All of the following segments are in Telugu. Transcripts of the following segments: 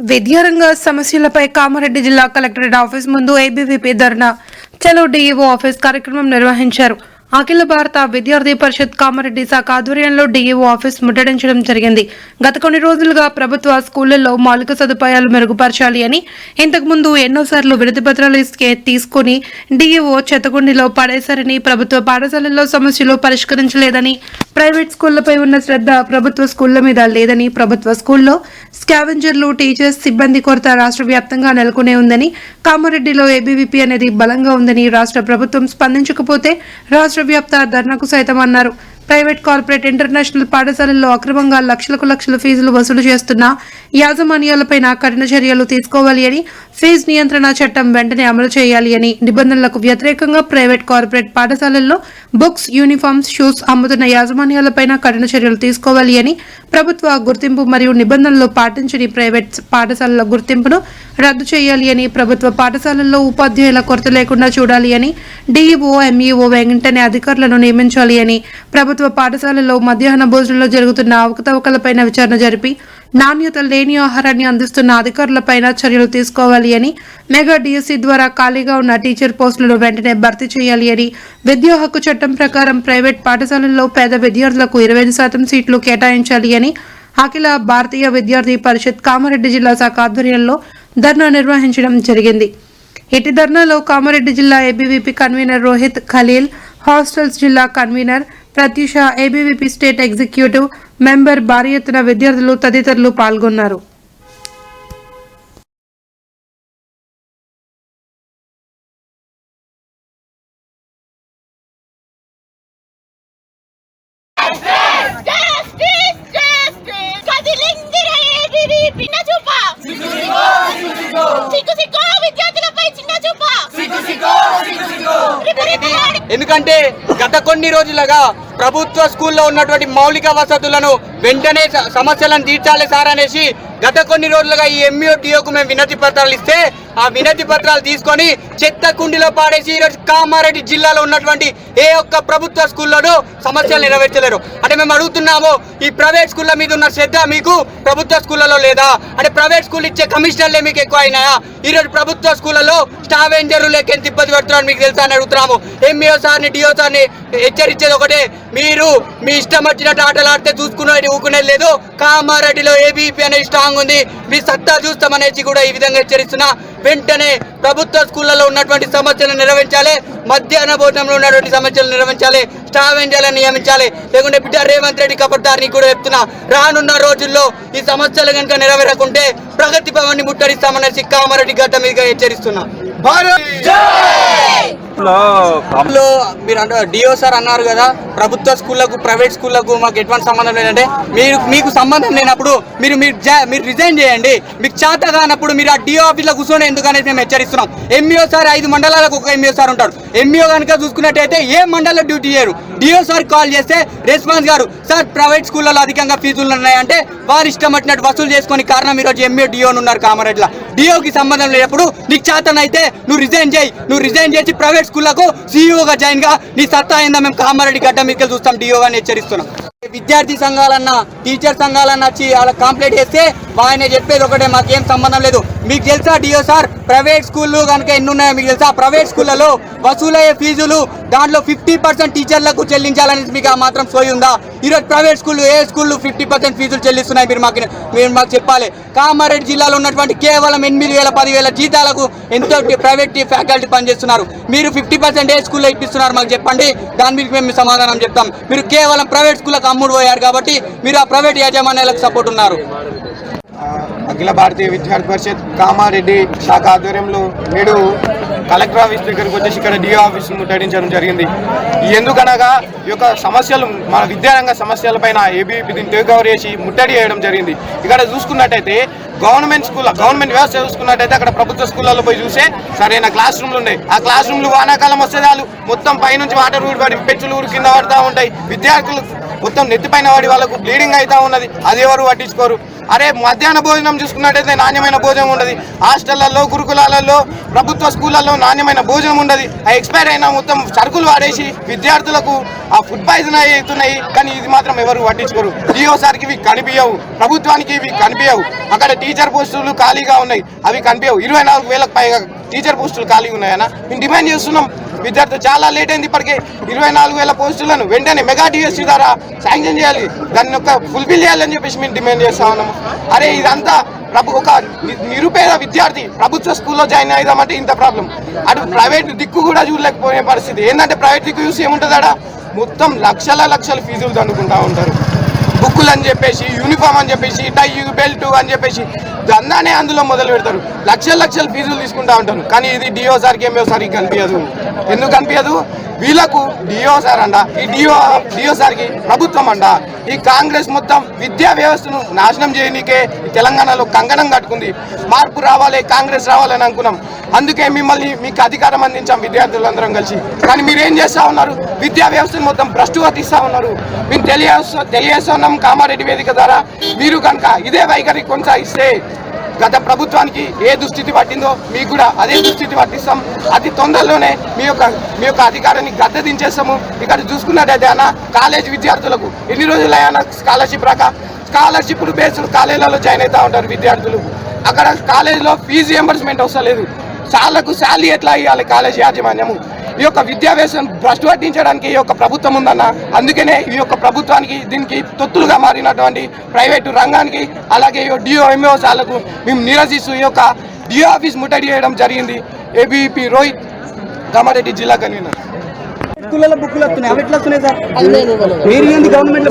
విద్యారంగ సమస్యలపై కామారెడ్డి జిల్లా కలెక్టరేట్ ఆఫీస్ ముందు ఏబీవీపీ ధర్నా. చలో డిఈఓ ఆఫీస్ కార్యక్రమం నిర్వహించారు. అఖిల భారత విద్యార్థి పరిషత్ కామారెడ్డి శాఖ ఆధ్వర్యంలో డీఈఓ ఆఫీస్ ముట్టడించడం జరిగింది. గత కొన్ని రోజులుగా ప్రభుత్వ స్కూళ్ళలో మౌలిక సదుపాయాలు మెరుగుపరచాలి అని ఇంతకుముందు ఎన్నోసార్లు విడతి పత్రాలు తీసుకుని డీఈఓ చెత్తకుండిలో పడేశారని ప్రభుత్వ పాఠశాలల్లో సమస్యలు పరిష్కరించలేదని ప్రైవేట్ స్కూళ్ళపై ఉన్న శ్రద్ధ ప్రభుత్వ స్కూళ్ళ మీద లేదని ప్రభుత్వ స్కూల్లో స్కావెంజర్లు టీచర్స్ సిబ్బంది కొరత రాష్ట్ర వ్యాప్తంగా నెలకొనే ఉందని కామారెడ్డిలో ఏబీవీపీ అనేది బలంగా ఉందని రాష్ట్ర ప్రభుత్వం స్పందించకపోతే రాష్ట్ర వ్యాప్త ధర్నాకు సైతం అన్నారు ప్రైవేట్ కార్పొరేట్ ఇంటర్నేషనల్ పాఠశాలల్లో అక్రమంగా లక్షలకు లక్షల ఫీజులు వసూలు చేస్తున్న యాజమాన్యాలపైన కఠిన చర్యలు తీసుకోవాలి అని ఫీజు నియంత్రణ చట్టం వెంటనే అమలు చేయాలి అని నిబంధనలకు వ్యతిరేకంగా ప్రైవేట్ కార్పొరేట్ పాఠశాలల్లో బుక్స్ యూనిఫామ్స్ షూస్ అమ్ముతున్న యాజమాన్యాలపైన కఠిన చర్యలు తీసుకోవాలి అని ప్రభుత్వ గుర్తింపు మరియు నిబంధనలు పాటించని ప్రైవేట్ పాఠశాలల గుర్తింపును రద్దు చేయాలి అని ప్రభుత్వ పాఠశాలల్లో ఉపాధ్యాయుల కొరత లేకుండా చూడాలి అని డీఈఓ ఎంఈఓ వెంటనే అధికారులను నియమించాలి అని ప్రభుత్వ పాఠశాలల్లో మధ్యాహ్న భోజనంలో జరుగుతున్న అవకతవకలపైన విచారణ జరిపి నాణ్యత లేని ఆహారాన్ని అందిస్తున్న అధికారులపైన చర్యలు తీసుకోవాలి అని మెగా డిఎస్సి ద్వారా ఖాళీగా ఉన్న టీచర్ పోస్టులను వెంటనే భర్తీ చేయాలి అని విద్యా హక్కు చట్టం ప్రకారం ప్రైవేట్ పాఠశాలల్లో పేద విద్యార్థులకు ఇరవై శాతం సీట్లు కేటాయించాలి అని అఖిల భారతీయ విద్యార్థి పరిషత్ కామారెడ్డి జిల్లా శాఖ ఆధ్వర్యంలో ధర్నా నిర్వహించడం జరిగింది. ఇటు ధర్నాలో కామారెడ్డి జిల్లా ABVP convener Rohit Khaleel hostels జిల్లా convener Pratyusha ABVP state executive member భారీ ఎత్తున విద్యార్థులు తదితరులు పాల్గొన్నారు. కొన్ని రోజులుగా ప్రభుత్వ స్కూల్లో ఉన్నటువంటి మౌలిక వసతులను వెంటనే సమస్యలను తీర్చాలి సార్ అనేసి గత కొన్ని రోజులుగా ఈ ఎంఈఓ డిఓకు మేము వినతి పత్రాలు ఇస్తే ఆ వినతి పత్రాలు తీసుకొని చెత్త కుండిలో పాడేసి ఈరోజు కామారెడ్డి జిల్లాలో ఉన్నటువంటి ఏ ఒక్క ప్రభుత్వ స్కూల్లోనూ సమస్యలు నెరవేర్చలేరు. అంటే మేము అడుగుతున్నాము ఈ ప్రైవేట్ స్కూళ్ళ మీద ఉన్న శ్రద్ధ మీకు ప్రభుత్వ స్కూళ్ళలో లేదా? అంటే ప్రైవేట్ స్కూల్ ఇచ్చే కమిషనర్లే మీకు ఎక్కువ అయినాయా ఈరోజు ప్రభుత్వ స్కూళ్ళలో స్టాఫ్ ఎంజర్లు లేక ఎంత ఇబ్బంది పెడుతున్నారని మీకు తెలుసా అని అడుగుతున్నాము. ఎంఈఓ సార్ని డిఓ సార్ని హెచ్చరించేది ఒకటే మీరు మీ ఇష్టం వచ్చినట్టు ఆటలు ఆడితే చూసుకునేది ఊకునేది లేదు. కామారెడ్డిలో ఏబీపీ అనేది స్ట్రాంగ్ ఉంది. మీ సత్తా చూస్తామనేసి కూడా ఈ విధంగా హెచ్చరిస్తున్నా. వెంటనే ప్రభుత్వ స్కూళ్ళలో ఉన్నటువంటి సమస్యలను నిర్వహించాలి. మధ్యాహ్న భోజనంలో ఉన్నటువంటి సమస్యలు నిర్వహించాలి. స్టాఫ్ ఎంజాలను నియమించాలి. లేకుంటే బిడ్డ రేవంత్ రెడ్డి కబర్దారిని కూడా చెప్తున్నా. రానున్న రోజుల్లో ఈ సమస్యలు కనుక నెరవేరకుంటే ప్రగతి భవన్ని ముట్టడిస్తామనేసి కామారెడ్డి గడ్డ మీదుగా హెచ్చరిస్తున్నా. లో మీరు అంటే డిఓ సార్ అన్నారు కదా ప్రభుత్వ స్కూళ్ళకు ప్రైవేట్ స్కూళ్ళకు మాకు ఎటువంటి సంబంధం లేదంటే మీరు మీకు సంబంధం లేనప్పుడు మీరు మీరు మీరు రిజైన్ చేయండి. మీకు చేత కానప్పుడు మీరు ఆ డిఓ ఆఫీస్లో కూర్చొని ఎందుకనేది మేము హెచ్చరిస్తున్నాం. ఎంఈఓ సార్ ఐదు మండలాలకు ఒక ఎంఈఓ సార్ ఉంటాడు ఎంఈఓ కనుక చూసుకున్నట్టయితే ఏ మండలం డ్యూటీ చేయరు. డిఓ సార్ కాల్ చేస్తే రెస్పాన్స్ గారు సార్ ప్రైవేట్ స్కూళ్ళలో అధికంగా ఫీజులు ఉన్నాయంటే వారు ఇష్టం వచ్చినట్టు వసూలు చేసుకొని కారణం ఈరోజు ఎంఈఓ డిఓ ఉన్నారు కామారెడ్డిలో. డిఓకి సంబంధం లేనప్పుడు నీకు చేతనైతే నువ్వు రిజైన్ చేయి. నువ్వు రిజైన్ చేసి ప్రైవేట్ స్కూళ్ళకు సీఈఓగా జాయిన్గా నీ సత్తా అయిందా మేము కామారెడ్డి గడ్డ మీకు చూస్తాం డిఓ హెచ్చరిస్తున్నాం. విద్యార్థి సంఘాలన్నా టీచర్ సంఘాలన్నా వచ్చి అలా కంప్లైంట్ చేస్తే ఆయన చెప్పేది ఒకటే మాకేం సంబంధం లేదు. మీకు తెలుసా డిఓ సార్? ప్రైవేట్ స్కూళ్ళు కనుక ఎన్ని ఉన్నాయో మీకు తెలుసా? ప్రైవేట్ స్కూళ్ళలో వసూలయ్యే ఫీజులు దాంట్లో ఫిఫ్టీ పర్సెంట్ టీచర్లకు చెల్లించాలని మీకు ఆ మాత్రం సోయి ఉందా? ఈరోజు ప్రైవేట్ స్కూళ్ళు ఏ స్కూళ్ళు ఫిఫ్టీ పర్సెంట్ ఫీజులు చెల్లిస్తున్నాయి మీరు మాకు మీరు మాకు చెప్పాలి. కామారెడ్డి జిల్లాలో ఉన్నటువంటి కేవలం ఎనిమిది వేల పదివేల జీతాలకు ఎంతో ప్రైవేట్ ఫ్యాకల్టీ పనిచేస్తున్నారు. మీరు ఫిఫ్టీ పర్సెంట్ ఏ స్కూల్లో ఇప్పిస్తున్నారు మాకు చెప్పండి. దాని మీద మేము సమాధానం చెప్తాం. మీరు కేవలం ప్రైవేట్ స్కూళ్ళకు తమ్ముడు పోయారు కాబట్టి మీరు ఆ ప్రైవేట్ యాజమాన్యాలకు సపోర్ట్ ఉన్నారు. అఖిల భారతీయ విద్యార్థి పరిషత్ కామారెడ్డి శాఖ ఆధ్వర్యంలో నేడు కలెక్టర్ ఆఫీస్ దగ్గరికి వచ్చేసి ఇక్కడ డిఓ ఆఫీస్ ముట్టడించడం జరిగింది. ఎందుకనగా ఈ యొక్క సమస్యలు మన విద్యారంగ సమస్యలపైన ఏబీపీ దీన్ని టేక్ చేసి ముట్టడి చేయడం జరిగింది. ఇక్కడ చూసుకున్నట్టయితే గవర్నమెంట్ స్కూల్ గవర్నమెంట్ వ్యవస్థ చూసుకున్నట్టయితే అక్కడ ప్రభుత్వ స్కూళ్ళలో పోయి చూసే సరైన క్లాస్ రూమ్లు ఉన్నాయి. ఆ క్లాస్ రూమ్లు వానాకాలం వస్తే చాలు. మొత్తం పైనుంచి వాటర్ ఊడిపడి పెచ్చులు ఊరు కింద పడుతూ ఉంటాయి. విద్యార్థులు మొత్తం నెత్తిపైన వాడి వాళ్ళకు బ్లీడింగ్ అవుతా ఉన్నది. అది ఎవరు పట్టించుకోరు? అరే మధ్యాహ్న భోజనం చూసుకున్నట్టయితే నాణ్యమైన భోజనం ఉండదు. హాస్టళ్ళలో గురుకులాలలో ప్రభుత్వ స్కూళ్ళల్లో నాణ్యమైన భోజనం ఉండదు. ఆ ఎక్స్పైర్ అయిన మొత్తం సరుకులు వాడేసి విద్యార్థులకు ఆ ఫుడ్ పాయిజన్ అవుతున్నాయి. కానీ ఇది మాత్రం ఎవరు పట్టించుకోరు. డిఓ సార్కి ఇవి కనిపించవు ప్రభుత్వానికి ఇవి కనిపించవు అక్కడ టీచర్ పోస్టులు ఖాళీగా ఉన్నాయి. అవి కనిపించవు ఇరవై నాలుగు వేలకు పైగా టీచర్ పోస్టులు ఖాళీగా ఉన్నాయన్నా మేము డిమాండ్ చేస్తున్నాం. విద్యార్థి చాలా లేట్ అయింది ఇప్పటికే. ఇరవై నాలుగు వేల పోస్టులను వెంటనే మెగా డిఎస్సీ ద్వారా శాంక్షన్ చేయాలి. దాన్ని ఒక ఫుల్ఫిల్ చేయాలని చెప్పేసి మేము డిమాండ్ చేస్తా ఉన్నాము. అరే ఇదంతా ప్రభు ఒక నిరుపేద విద్యార్థి ప్రభుత్వ స్కూల్లో జాయిన్ అయిదామంటే ఇంత ప్రాబ్లం. అటు ప్రైవేట్ దిక్కు కూడా చూడలేకపోయే పరిస్థితి. ఏంటంటే ప్రైవేట్ దిక్కు చూసి ఏముంటుంది మొత్తం లక్షల లక్షల ఫీజులు దండుకుంటా ఉంటారు. బుక్కులు అని చెప్పేసి యూనిఫామ్ అని చెప్పేసి టై బెల్ట్ అని చెప్పేసి దందానే అందులో మొదలు పెడతారు. లక్షల లక్షల ఫీజులు తీసుకుంటా ఉంటారు. కానీ ఇది డిఓ సార్కి ఎంఓ సార్కి కనిపించదు. ఎందుకు కనిపించదు? వీళ్ళకు డిఓ సార్ అండ ఈ డిఓ డిఓ సార్కి ప్రభుత్వం అండ ఈ కాంగ్రెస్ మొత్తం విద్యా వ్యవస్థను నాశనం చేయనికే తెలంగాణలో కంగణం కట్టుకుంది. మార్పు రావాలి కాంగ్రెస్ రావాలని అనుకున్నాం. అందుకే మిమ్మల్ని మీకు అధికారం అందించాం విద్యార్థులందరం కలిసి. కానీ మీరు ఏం చేస్తా ఉన్నారు? విద్యా వ్యవస్థను మొత్తం భ్రష్టు పట్టిస్తా ఉన్నారు. మేము తెలియజేస్తా తెలియజేస్తున్నాం కామారెడ్డి వేదిక ద్వారా మీరు కనుక ఇదే వైఖరి కొనసాగిస్తే గత ప్రభుత్వానికి ఏ దుస్థితి పట్టిందో మీకు కూడా అదే దుస్థితి పట్టిస్తాం. అతి తొందరలోనే మీ యొక్క మీ యొక్క అధికారాన్ని గద్దె దించేస్తాము. ఇక్కడ చూసుకున్నట్టయితే అన్న కాలేజ్ విద్యార్థులకు ఎన్ని రోజులు స్కాలర్షిప్ రాక? స్కాలర్షిప్ బేస్డ్ కాలేజీలలో జాయిన్ అవుతా ఉంటారు విద్యార్థులు. అక్కడ కాలేజీలో ఫీజు ఎంబర్స్మెంట్ వస్తలేదు సార్లకు శాలరీ ఎట్లా ఇవ్వాలి కాలేజ్ యాజమాన్యము? ఈ యొక్క విద్యా వ్యవస్థను భ్రష్టు పట్టించడానికి ఈ యొక్క ప్రభుత్వం ఉందన్న అందుకనే ఈ యొక్క ప్రభుత్వానికి దీనికి తొత్తులుగా మారినటువంటి ప్రైవేటు రంగానికి అలాగే డిఓ ఎంఓ సార్లకు మేము నిరసిస్తూ ఈ యొక్క డిఓ ఆఫీస్ ముట్టడి చేయడం జరిగింది. ఏబీపీ రోహిత్ కామారెడ్డి జిల్లా కన్వీనర్. స్కూళ్ళలో బుక్కులు వస్తున్నాయి. అవి ఎట్లా వస్తున్నాయి సార్? మీరు ఏంది గవర్నమెంట్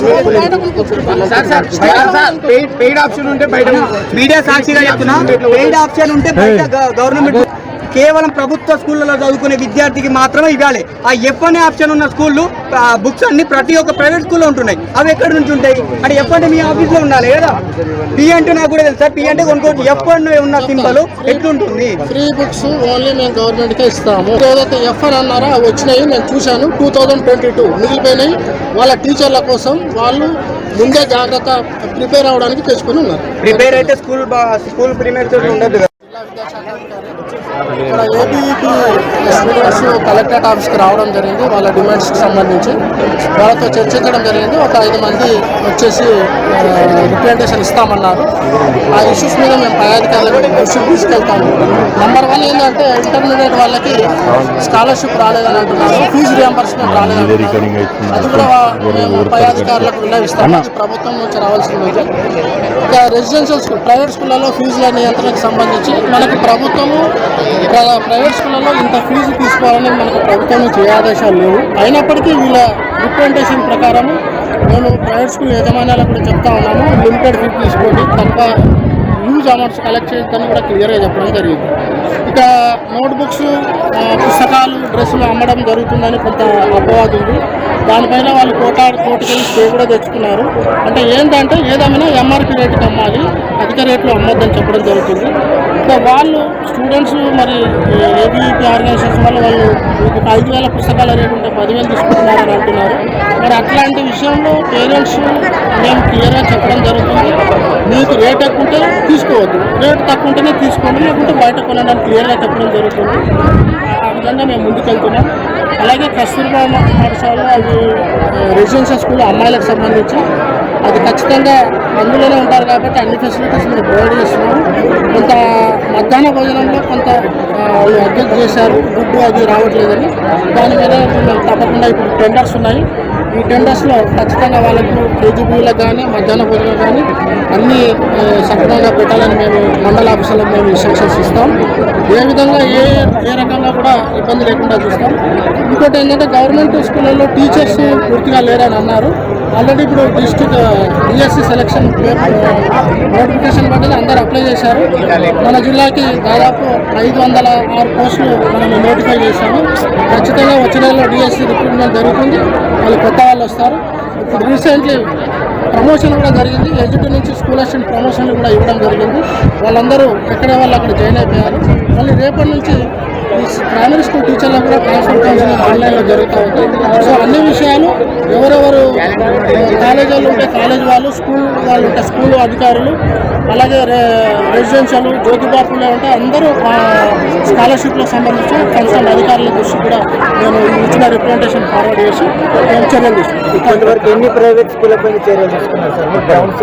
పెయిడ్ ఆప్షన్ ఉంటే బయట మీడియా సాక్షిగా చెప్తున్నా. పెయిడ్ ఆప్షన్ ఉంటే బయట గవర్నమెంట్ కేవలం ప్రభుత్వ స్కూళ్ళలో చదువుకునే విద్యార్థికి మాత్రమే ఇవ్వాలి. ఆ ఎఫ్ అనే ఆప్షన్ ఉన్న స్కూళ్ళు బుక్స్ అన్ని ప్రతి ఒక్క ప్రైవేట్ స్కూల్లో ఉంటున్నాయి. అవి ఎక్కడి నుంచి ఉంటాయి? అంటే ఎఫ్ అంటే మీ ఆఫీస్లో ఉండాలి కదా? పి అంటే నాకు కూడా తెలుసా పి అంటే కొనుక్కోవచ్చు. ఎఫ్ అని ఉన్న సింబల్ ఎట్లుంటుంది? ఫ్రీ బుక్స్ ఓన్లీ మేము గవర్నమెంట్కే ఇస్తాము. ఏదైతే ఎఫ్ అని అన్నారో అవి వచ్చినాయి. నేను చూశాను. టూ థౌజండ్ ట్వంటీ టూ మిగిలిపోయినాయి. వాళ్ళ టీచర్ల కోసం వాళ్ళు ముందే జాగ్రత్త ప్రిపేర్ అవ్వడానికి తెచ్చుకొని ఉన్నారు. ప్రిపేర్ అయితే స్కూల్ స్కూల్ ప్రీమియర్ ఉండదు ఇక్కడ ఏబీఈపీ స్టూడెంట్స్ కలెక్టరేట్ ఆఫీస్కి రావడం జరిగింది వాళ్ళ డిమాండ్స్కి సంబంధించి. వాళ్ళతో చర్చించడం జరిగింది ఒక ఐదు మంది వచ్చేసి రిప్రజెంటేషన్ ఇస్తామన్నారు. ఆ ఇష్యూస్ మీద మేము పై అధికారులకు దృష్టికి తీసుకెళ్తాము. నెంబర్ వన్ ఏంటంటే ఇంటర్మీడియట్ వాళ్ళకి స్కాలర్షిప్ రాలేదని అంటున్నారు ఫీజు రియంబర్స్మెంట్ రాలేదంటున్నారు అది కూడా మేము పై అధికారులకు విన్నవిస్తాము. ప్రభుత్వం నుంచి రావాల్సింది ఇంకా రెసిడెన్షియల్ స్కూల్ ప్రైవేట్ స్కూళ్ళలో ఫీజుల నియంత్రణకు సంబంధించి మనకి ప్రభుత్వము ప్ర- ప్రైవేట్ స్కూళ్ళలో ఇంత ఫీజు తీసుకోవాలని మనకు ప్రభుత్వం నుంచి ఏ ఆదేశాలు లేవు. అయినప్పటికీ వీళ్ళ రిప్రజెంటేషన్ ప్రకారం మేము ప్రైవేట్ స్కూల్ యాజమాన్యాలకు కూడా చెప్తా ఉన్నాము లిమిటెడ్ ఫీ తీసుకోండి తప్ప యూజ్ అమౌంట్స్ కలెక్ట్ చేయొద్దని కూడా క్లియర్గా చెప్పడం జరిగింది. ఇక నోట్బుక్స్ పుస్తకాలు డ్రెస్సులు అమ్మడం జరుగుతుందని కొంత అపవాదు ఉంది. దానిపైన వాళ్ళు కోటాడు కోటికి స్టే కూడా తెచ్చుకున్నారు. అంటే ఏంటంటే ఏదైనా ఎంఆర్పి రేటుకి అమ్మాలి అధిక రేట్లో అమ్మొద్దని చెప్పడం జరుగుతుంది. ఇంకా వాళ్ళు స్టూడెంట్స్ మరి ఏబీపీ ఆర్గనైజేషన్స్ వల్ల వాళ్ళు ఒక ఐదు వేల పుస్తకాల రేటు ఉంటే పదివేలు తీసుకుంటున్నారని అంటున్నారు. మరి అట్లాంటి విషయంలో పేరెంట్స్ మేము క్లియర్గా చెప్పడం జరుగుతుంది. మీకు రేట్ ఎక్కువ ఉంటే తీసుకోవద్దు. రేట్ తక్కువ ఉంటేనే తీసుకోండి లేకుంటే బయట కొనడానికి క్లియర్గా చెప్పడం జరుగుతుంది. ఆ విధంగా మేము ముందుకెళ్తున్నాం. అలాగే కస్తూర్బా పాఠశాల అది రెసిడెన్షియల్ స్కూల్ అమ్మాయిలకు సంబంధించి అది ఖచ్చితంగా అందులోనే ఉంటారు కాబట్టి అన్ని ఫెసిలిటీస్ మేము ప్రొవైడ్ చేస్తున్నాము కొంత మధ్యాహ్న భోజనంలో కొంత అడ్జస్ట్ చేశారు గుడ్డు అది రావట్లేదని. దాని మీద మేము తప్పకుండా ఇప్పుడు టెండర్స్ ఉన్నాయి. ఈ టెండర్స్లో ఖచ్చితంగా వాళ్ళకు కేజీబీలకు కానీ మధ్యాహ్న భోజనం కానీ అన్నీ సక్రమంగా పెట్టాలని మేము మండల ఆఫీసులకు మేము ఇన్స్ట్రక్షన్స్ ఇస్తాం. ఏ విధంగా ఏ ఏ రకంగా కూడా ఇబ్బంది లేకుండా చూస్తాం. ఇంకోటి ఏంటంటే గవర్నమెంట్ స్కూళ్ళల్లో టీచర్స్ పూర్తిగా లేరని అన్నారు. ఆల్రెడీ ఇప్పుడు డిస్ట్రిక్ట్ డిఎస్సి సెలక్షన్ నోటిఫికేషన్ పడ్డది అందరూ అప్లై చేశారు. మన జిల్లాకి దాదాపు ఐదు వందల ఆరు పోస్టులు మనం నోటిఫై చేశాము. ఖచ్చితంగా వచ్చే నెలలో డిఎస్సి రిక్రూట్మెంట్ జరుగుతుంది. వాళ్ళు కొత్త వాళ్ళు వస్తారు. ఇప్పుడు రీసెంట్లీ ప్రమోషన్ కూడా జరిగింది. ఎడ్యుకేషన్ నుంచి స్కూల్ అసిస్టెంట్ ప్రమోషన్లు కూడా ఇవ్వడం జరిగింది. వాళ్ళందరూ ఎక్కడ వాళ్ళు అక్కడ జాయిన్ అయిపోయారు. మళ్ళీ రేపటి నుంచి ప్రైమరీ స్కూల్ టీచర్లకు కూడా ట్రాన్స్ఫర్ కౌన్సిలింగ్ ఆన్లైన్లో జరుగుతూ ఉంది సో అన్ని విషయాలు ఎవరెవరు కాలేజ్ వాళ్ళు ఉంటే కాలేజ్ వాళ్ళు స్కూల్ వాళ్ళు ఉంటే స్కూల్ అధికారులు అలాగే రెసిడెన్షియల్ జ్యోతిబాపులో ఉంటే అందరూ స్కాలర్షిప్లకు సంబంధించి కన్సర్న్ అధికారుల దృష్టి కూడా నేను ఇచ్చిన రిప్రజెంటేషన్ ఫార్వర్డ్ చేసి నేను చర్యలు ఇప్పటివరకు ఎన్ని ప్రైవేట్ స్కూల్ పైన చర్యలు తీసుకున్నారు సార్?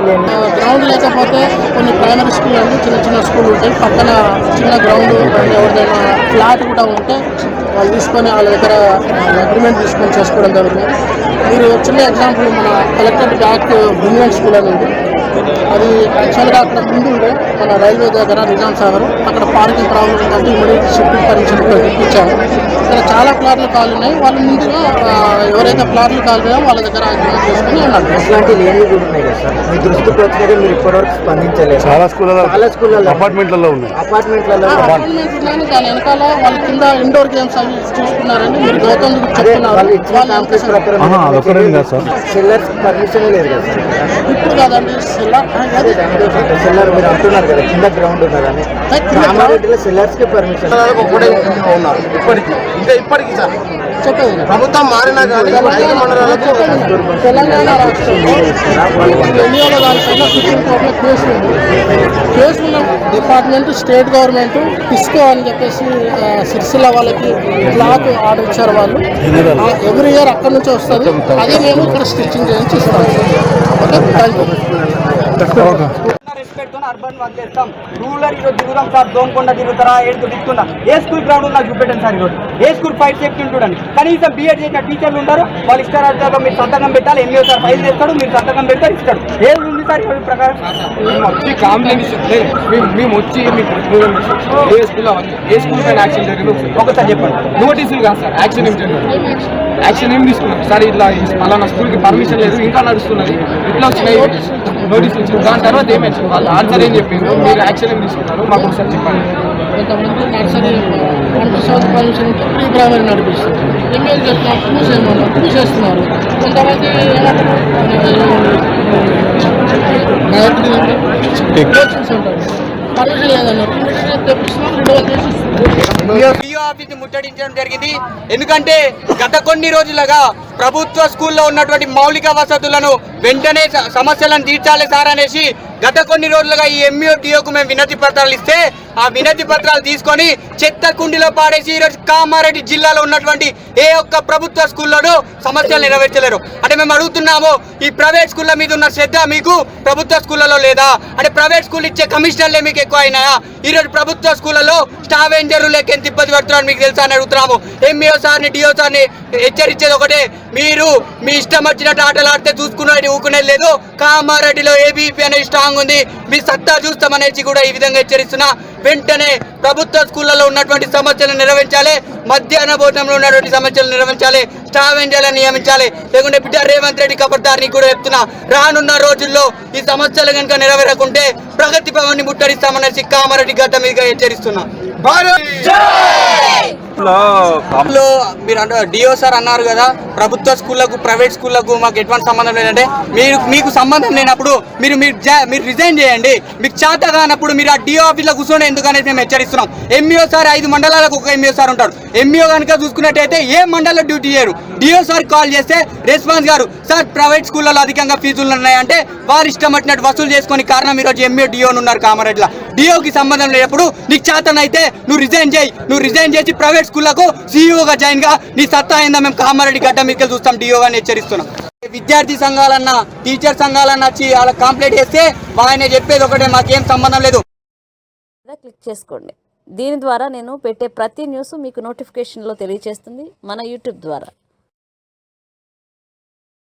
ఏమి గ్రౌండ్ లేకపోతే కొన్ని ప్రైమరీ స్కూల్ అండి చిన్న చిన్న స్కూల్ ఉంటాయి. పక్కన చిన్న గ్రౌండ్ ఎవరిదైనా ఫ్లాట్ కూడా ఉంటే వాళ్ళు తీసుకొని వాళ్ళ దగ్గర అగ్రిమెంట్ తీసుకొని చేసుకోవడం జరుగుతుంది. మీరు చిన్న ఎగ్జాంపుల్ మన కలెక్టరేట్ బ్యాక్ బ్రిలియంట్ స్కూల్ అని ఉంది. అది యాక్చువల్గా అక్కడ ముందు ఉండే మన రైల్వే దగ్గర నిజాం సాగర్ అక్కడ పార్కింగ్ ప్రాబ్లం ఉందంటే ఇమీడియట్ షిఫ్టింగ్ పర్మిషన్ ఇక్కడ ఇప్పించాము ఇక్కడ చాలా ప్లాట్లు కాలు ఉన్నాయి వాళ్ళు ముందుగా ఎవరైతే ప్లాట్లు కాలు ఉన్నాయో వాళ్ళ దగ్గర అగ్రిమెంట్ చేసుకుని ఉన్నారు ఇట్లాంటివి లేనివి కూడా ఉన్నాయి కదా సార్? మీ దృష్టికి వచ్చినవి మీరు ఇప్పటివరకు స్పందించలేదు. చాలా స్కూళ్ళలో చాలా స్కూళ్ళలో అపార్ట్మెంట్లలో ఉన్నాయి. అపార్ట్మెంట్లలో అపార్ట్మెంట్ ఉన్నాయని దాని వెనకాల వాళ్ళ కింద ఇండోర్ గేమ్స్ అవి చూసుకున్నారని మీరు గౌతమ్ చెప్తున్నారు వాళ్ళు ఇచ్చిన కాంప్లెక్స్ ప్రకారం. సెల్లర్స్ పర్మిషన్ లేదు కదా సార్? ఇప్పుడు కాదండి సెల్లర్ మీరు అంటున్నారు కదా కింద గ్రౌండ్ ఉన్నదని కామారెడ్డిలో సెల్లర్స్కి పర్మిషన్ ఒకటే ఉన్నారు. ఇప్పటికి. ఇంకా ఇప్పటికి సార్. చెప్పేది వినండి. ప్రభుత్వం మారినా కానీ ఐదు మండలాలకు తెలంగాణ రాష్ట్రంలో సుప్రీంకోర్టులో కేసు ఉంది. కేసు ఉన్న డిపార్ట్మెంట్ స్టేట్ గవర్నమెంట్ టిస్కో అని చెప్పేసి సిరిసిల్ల వాళ్ళకి క్లాత్ ఆర్డర్ ఇచ్చారు వాళ్ళు. ఎవ్రీ ఇయర్ అక్కడ నుంచి వస్తుంది. అదే మేము ఇక్కడ స్టిచ్చింగ్ చేయించి ఇస్తాం okay? Thank you respect urban work చేస్తాం. రూరల్ ఈరోజు తిరుగుదాం సార్ దోమకొండ తిరుగుతారా ఏడుకు తిరుగుతున్నా. ఏ స్కూల్ గ్రౌండ్ నాకు చూపెట్టండి సార్ ఈరోజు. ఏ స్కూల్ ఫైట్ సేఫ్టీ చూడండి. కనీసం బీఎడ్ చేసిన టీచర్లు ఉంటారు వాళ్ళు ఇష్టారాజ్యాలు మీరు సంతకం పెట్టాలి ఎంఏ సార్ ఫైల్ చేస్తాడు మీరు సంతకం పెడతారు ఇస్తాడు. ఏది ఉంది సార్ ఈరోజు ప్రకారం? మేము వచ్చి కంప్లైంట్ మేము వచ్చి మీకు ఏ స్కూల్ ఏ స్కూల్ పైన యాక్షన్ జరిగిందో ఒకసారి చెప్పండి. నోటీసులు కాదు సార్ యాక్షన్ ఏం జరిగింది. యాక్షన్ ఏం తీసుకున్నాం సార్ ఇట్లా పలానా స్కూల్కి పర్మిషన్ లేదు ఇంకా నడుస్తున్నది. ఇట్లా వచ్చినాయి. నోటీసులు ఇచ్చింది దాని తర్వాత ఏమైంది? వాళ్ళు ఆన్సర్ ఏం చెప్పిండ్రు మీరు యాక్షన్ ఏం తీసుకున్నారు? మాకు ఒకసారి చెప్పండి. కొంతమంది నర్సరీ సౌత్ ప్రీ ప్రైమరీ నడిపిస్తారు. చూసేస్తున్నారు కొంతమంది కోచింగ్ సెంటర్ పర్మిషన్ లేదన్నారు ఆఫీస్ని ముట్టడించడం జరిగింది ఎందుకంటే గత కొన్ని రోజులుగా ప్రభుత్వ స్కూల్లో ఉన్నటువంటి మౌలిక వసతులను వెంటనే సమస్యలను తీర్చాలి సార్ అనేసి గత కొన్ని రోజులుగా ఈ ఎంఈఓ డిఓకు మేము వినతి పత్రాలు ఇస్తే ఆ వినతి పత్రాలు తీసుకొని చెత్త కుండీలో పాడేసి ఈరోజు కామారెడ్డి జిల్లాలో ఉన్నటువంటి ఏ ఒక్క ప్రభుత్వ స్కూల్లోనూ సమస్యలు నెరవేర్చలేరు. అంటే మేము అడుగుతున్నాము ఈ ప్రైవేట్ స్కూళ్ళ మీద ఉన్న శ్రద్ధ మీకు ప్రభుత్వ స్కూళ్ళలో లేదా? అంటే ప్రైవేట్ స్కూల్ ఇచ్చే కమిషనర్లే మీకు ఎక్కువ అయినాయా ఈరోజు ప్రభుత్వ స్కూళ్ళలో స్టాఫ్ ఎంజర్లు లేక ఎంత ఇబ్బంది పడుతున్నారని మీకు తెలుసా అని అడుగుతున్నాము. ఎంఈఓ సార్ని డిఓ సార్ని హెచ్చరించేది ఒకటే మీరు మీ ఇష్టం వచ్చినట్టు ఆటలు ఆడితే చూసుకునేది ఊకునేది లేదు. కామారెడ్డిలో ఏబీపీ అనేది స్ట్రాంగ్ ఉంది. మీ సత్తా చూస్తామనేసి కూడా ఈ విధంగా హెచ్చరిస్తున్నా. వెంటనే ప్రభుత్వ స్కూళ్ళలో ఉన్నటువంటి సమస్యలను నిర్వహించాలి. మధ్యాహ్న భోజనంలో ఉన్నటువంటి సమస్యలు నిర్వహించాలి. స్టాఫ్ ఎంజర్లను నియమించాలి. లేకుంటే బిడ్డ రేవంత్ రెడ్డి కబర్దారిని కూడా చెప్తున్నా. రానున్న రోజుల్లో ఈ సమస్యలు కనుక నెరవేరకుంటే ప్రగతి భవన్ని ముట్టడిస్తామనేసి కామారెడ్డి గడ్డ మీదుగా హెచ్చరిస్తున్నా. లో మీరు అంటే డిఓ సార్ అన్నారు కదా ప్రభుత్వ స్కూళ్ళకు ప్రైవేట్ స్కూళ్ళకు మాకు ఎటువంటి సంబంధం లేదంటే మీరు మీకు సంబంధం లేనప్పుడు మీరు మీరు మీరు రిజైన్ చేయండి. మీకు చేత కానప్పుడు మీరు ఆ డిఓ ఆఫీస్లో కూర్చొని ఎందుకనేది మేము హెచ్చరిస్తున్నాం. ఎంఈఓ సార్ ఐదు మండలాలకు ఒక ఎంఈఓ సార్ ఉంటాడు ఎంఈఓ కనుక చూసుకున్నట్టయితే ఏ మండలంలో డ్యూటీ చేయరు. డిఓ సార్ కాల్ చేస్తే రెస్పాన్స్ గారు సార్ ప్రైవేట్ స్కూళ్ళలో అధికంగా ఫీజులు ఉన్నాయంటే వారు ఇష్టం వచ్చినట్టు వసూలు చేసుకొని కారణం ఈరోజు ఎంఈఓ డిఓ ఉన్నారు కామారెడ్డిలో. డిఓకి సంబంధం లేనప్పుడు నీకు చేతనైతే నువ్వు రిజైన్ చేయి. నువ్వు రిజైన్ చేసి ప్రైవేట్ స్కూళ్ళకు సీఈఓగా జాయిన్గా నీ సత్తా అయిందా మేము కామారెడ్డి గడ్డ మీకు చూస్తాం డిఓ అని హెచ్చరిస్తున్నాం. విద్యార్థి సంఘాలన్నా టీచర్ సంఘాలన్నా వచ్చి అలా కంప్లైంట్ చేస్తే ఆయన చెప్పేది ఒకటే మాకేం సంబంధం లేదు. క్లిక్ చేసుకోండి. దీని ద్వారా నేను పెట్టే ప్రతి న్యూస్ మీకు నోటిఫికేషన్లో తెలియజేస్తుంది మన యూట్యూబ్ ద్వారా.